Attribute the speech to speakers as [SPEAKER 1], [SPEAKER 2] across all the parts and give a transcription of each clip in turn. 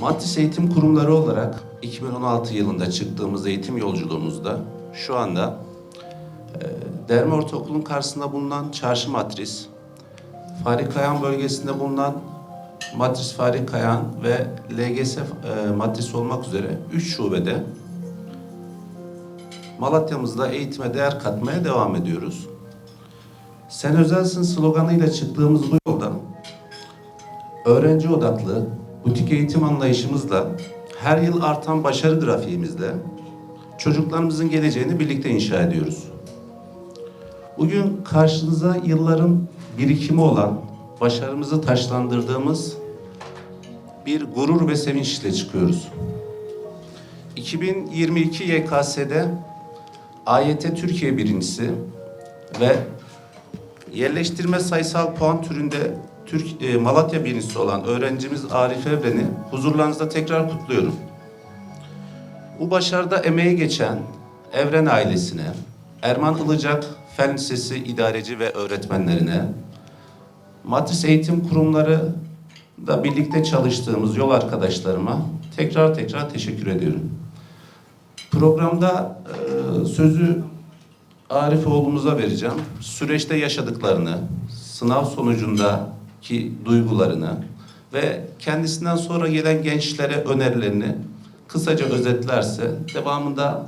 [SPEAKER 1] Matris Eğitim Kurumları olarak 2016 yılında çıktığımız eğitim yolculuğumuzda şu anda e, Derme Ortaokulu'nun karşısında bulunan Çarşı Matris, Fahri Kayan bölgesinde bulunan Matris Fahri Kayan ve LGS e, Matris olmak üzere 3 şubede Malatya'mızda eğitime değer katmaya devam ediyoruz. Sen özelsin sloganıyla çıktığımız bu yolda öğrenci odaklı butik eğitim anlayışımızla her yıl artan başarı grafiğimizle çocuklarımızın geleceğini birlikte inşa ediyoruz. Bugün karşınıza yılların birikimi olan başarımızı taşlandırdığımız bir gurur ve sevinçle çıkıyoruz. 2022 YKS'de AYT Türkiye birincisi ve yerleştirme sayısal puan türünde Türk e, Malatya birincisi olan öğrencimiz Arif Evren'i huzurlarınızda tekrar kutluyorum. Bu başarıda emeği geçen Evren ailesine, Erman Ilıcak Fen Lisesi idareci ve öğretmenlerine, Matris Eğitim Kurumları da birlikte çalıştığımız yol arkadaşlarıma tekrar tekrar teşekkür ediyorum. Programda e, sözü Arif oğlumuza vereceğim. Süreçte yaşadıklarını, sınav sonucundaki duygularını ve kendisinden sonra gelen gençlere önerilerini kısaca özetlerse devamında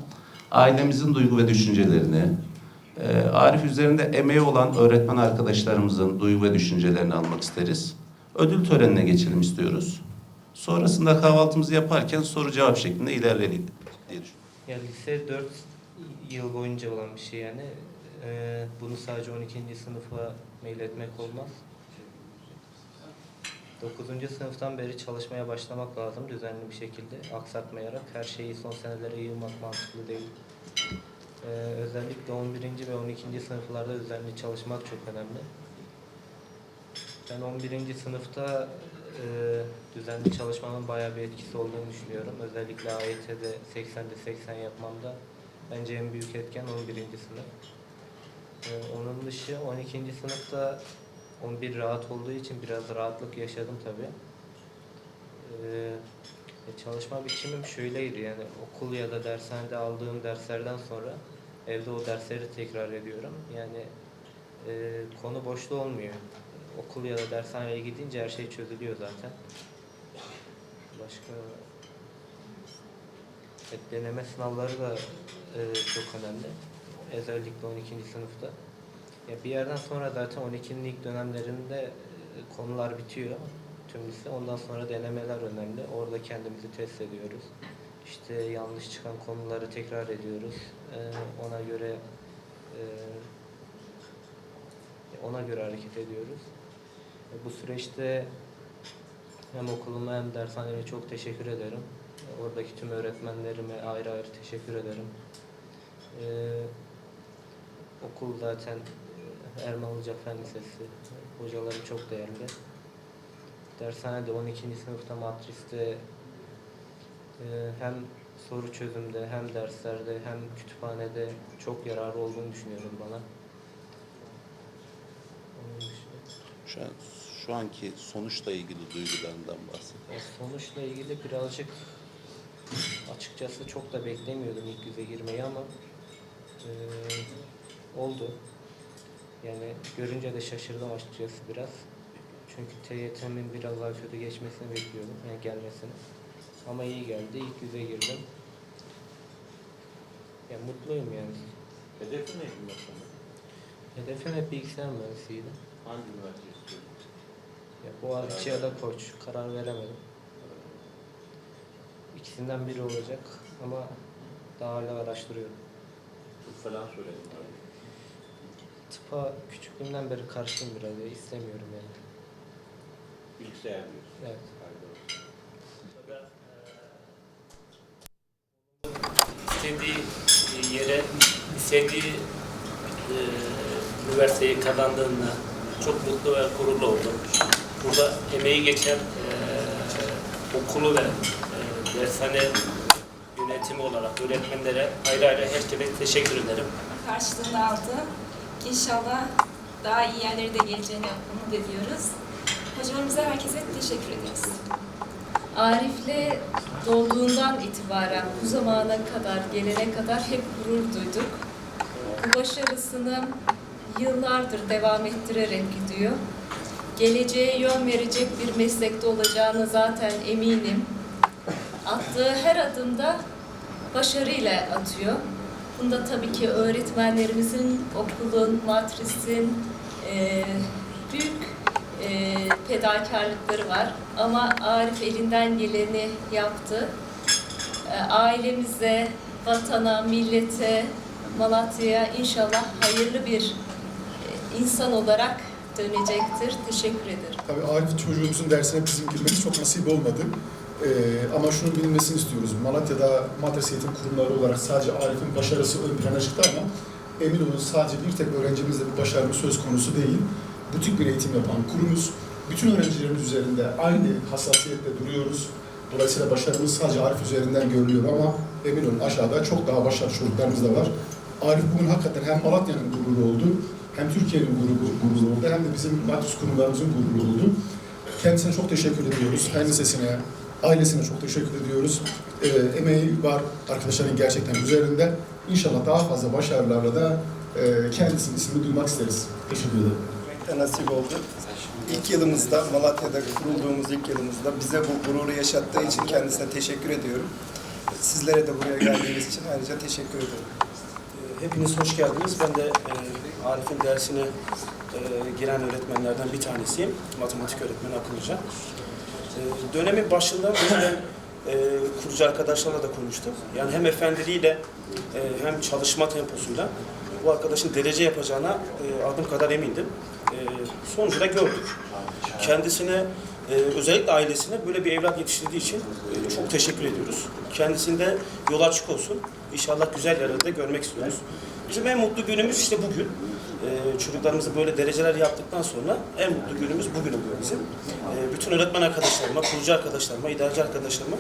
[SPEAKER 1] ailemizin duygu ve düşüncelerini, e, Arif üzerinde emeği olan öğretmen arkadaşlarımızın duygu ve düşüncelerini almak isteriz. Ödül törenine geçelim istiyoruz. Sonrasında kahvaltımızı yaparken soru cevap şeklinde ilerleyelim diye düşünüyorum.
[SPEAKER 2] Ya lise 4 yıl boyunca olan bir şey yani. Ee, bunu sadece 12. sınıfa meyletmek olmaz. 9. sınıftan beri çalışmaya başlamak lazım düzenli bir şekilde, aksatmayarak. Her şeyi son senelere yığmak mantıklı değil. Ee, özellikle 11. ve 12. sınıflarda düzenli çalışmak çok önemli. Ben 11. sınıfta e, düzenli çalışmanın bayağı bir etkisi olduğunu düşünüyorum. Özellikle AYT'de 80'de 80 yapmamda bence en büyük etken 11. sınıf. E, onun dışı 12. sınıfta 11 rahat olduğu için biraz rahatlık yaşadım tabii. E, e, çalışma biçimim şöyleydi yani okul ya da dershanede aldığım derslerden sonra evde o dersleri tekrar ediyorum. Yani e, konu boşta olmuyor. Okul ya da dershaneye gidince her şey çözülüyor zaten. Başka evet, deneme sınavları da e, çok önemli. Özellikle 12. sınıfta. Ya bir yerden sonra zaten 12'nin ilk dönemlerinde e, konular bitiyor tüm lise. Ondan sonra denemeler önemli. Orada kendimizi test ediyoruz. İşte yanlış çıkan konuları tekrar ediyoruz. E, ona göre e, ona göre hareket ediyoruz. E, Bu süreçte hem okuluma hem dershaneme çok teşekkür ederim. E, Oradaki tüm öğretmenlerime ayrı ayrı teşekkür ederim. Ee, okul zaten Erman Ilıcak Fen Lisesi. Hocalarım çok değerli. Dershanede 12. sınıfta matris'te e, hem soru çözümde hem derslerde hem kütüphanede çok yararlı olduğunu düşünüyorum bana.
[SPEAKER 1] Şu, an, şu anki sonuçla ilgili duygularından bahset.
[SPEAKER 2] Ya sonuçla ilgili birazcık açıkçası çok da beklemiyordum ilk yüze girmeyi ama eee, oldu. Yani görünce de şaşırdım açıkçası biraz. Çünkü TYT'min biraz daha kötü geçmesini bekliyordum, yani gelmesini. Ama iyi geldi, ilk yüze girdim. Ya mutluyum yani.
[SPEAKER 3] Hedefi neydi mesela?
[SPEAKER 2] Hedefim hep bilgisayar mühendisiydi.
[SPEAKER 3] Hangi üniversite istiyordun?
[SPEAKER 2] Ya Boğaziçi ya da Koç, karar veremedim. İkisinden biri olacak ama daha hala araştırıyorum.
[SPEAKER 3] Tıp falan söyledin abi.
[SPEAKER 2] Tıpa küçüklüğümden beri karşıyım biraz ya, istemiyorum yani.
[SPEAKER 3] Bilgisayar diyorsun.
[SPEAKER 2] Evet.
[SPEAKER 4] istediği yere, istediği e, üniversiteyi kazandığında çok mutlu ve gururlu oldum. Burada emeği geçen e, okulu ve e, dershane yönetimi olarak öğretmenlere ayrı ayrı herkese teşekkür ederim.
[SPEAKER 5] karşılığını aldı. İnşallah daha iyi yerlere de geleceğini umut ediyoruz. Hocalarımıza herkese teşekkür ederiz.
[SPEAKER 6] Arif'le doğduğundan itibaren bu zamana kadar, gelene kadar hep gurur duyduk. Bu başarısını yıllardır devam ettirerek gidiyor. Geleceğe yön verecek bir meslekte olacağını zaten eminim. Attığı her adımda başarıyla atıyor. Bunda tabii ki öğretmenlerimizin, okulun, matrisin eee, büyük eee fedakarlıkları var. Ama Arif elinden geleni yaptı. Eee, ailemize, vatana, millete, Malatya'ya inşallah hayırlı bir eee, insan olarak dönecektir. Teşekkür ederim.
[SPEAKER 7] Tabii Arif çocuğumuzun dersine bizim girmemiz çok nasip olmadı. Ee, ama şunu bilinmesini istiyoruz. Malatya'da maddesi eğitim kurumları olarak sadece Arif'in başarısı ön plana çıktı ama emin olun sadece bir tek öğrencimizle bir başarımız söz konusu değil. Butik bir eğitim yapan kurumuz. Bütün öğrencilerimiz üzerinde aynı hassasiyetle duruyoruz. Dolayısıyla başarımız sadece Arif üzerinden görülüyor ama emin olun aşağıda çok daha başarılı çocuklarımız da var. Arif bugün hakikaten hem Malatya'nın gururu oldu, hem Türkiye'nin gururu, gururu oldu, hem de bizim matris kurumlarımızın gururu oldu. Kendisine çok teşekkür ediyoruz. Kendisine, ailesine çok teşekkür ediyoruz. Ee, emeği var arkadaşların gerçekten üzerinde. İnşallah daha fazla başarılarla da e, kendisinin ismini duymak isteriz. Teşekkür ederim.
[SPEAKER 8] de nasip oldu. İlk yılımızda, Malatya'da kurulduğumuz ilk yılımızda bize bu gururu yaşattığı için kendisine teşekkür ediyorum. Sizlere de buraya geldiğiniz için ayrıca teşekkür ederim.
[SPEAKER 9] Hepiniz hoş geldiniz. Ben de e, Arif'in dersine e, giren öğretmenlerden bir tanesiyim. Matematik öğretmeni akıllıca. E, dönemin başında ben e, kurucu arkadaşlarla da konuştum. Yani hem efendiliğiyle e, hem çalışma temposuyla bu arkadaşın derece yapacağına e, adım kadar emindim. E, sonucu da gördük. Kendisine e, özellikle ailesine böyle bir evlat yetiştirdiği için e, çok teşekkür ediyoruz. Kendisinde yol açık olsun. İnşallah güzel yerlerde görmek istiyoruz. Bizim en mutlu günümüz işte bugün. E, çocuklarımızı böyle dereceler yaptıktan sonra en mutlu günümüz bugün oluyor bizim. E, bütün öğretmen arkadaşlarıma, kurucu arkadaşlarıma, idareci arkadaşlarıma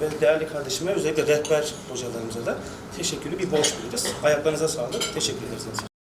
[SPEAKER 9] ve değerli kardeşime özellikle rehber hocalarımıza da teşekkürü bir borç biliriz. Ayaklarınıza sağlık. Teşekkür ederiz.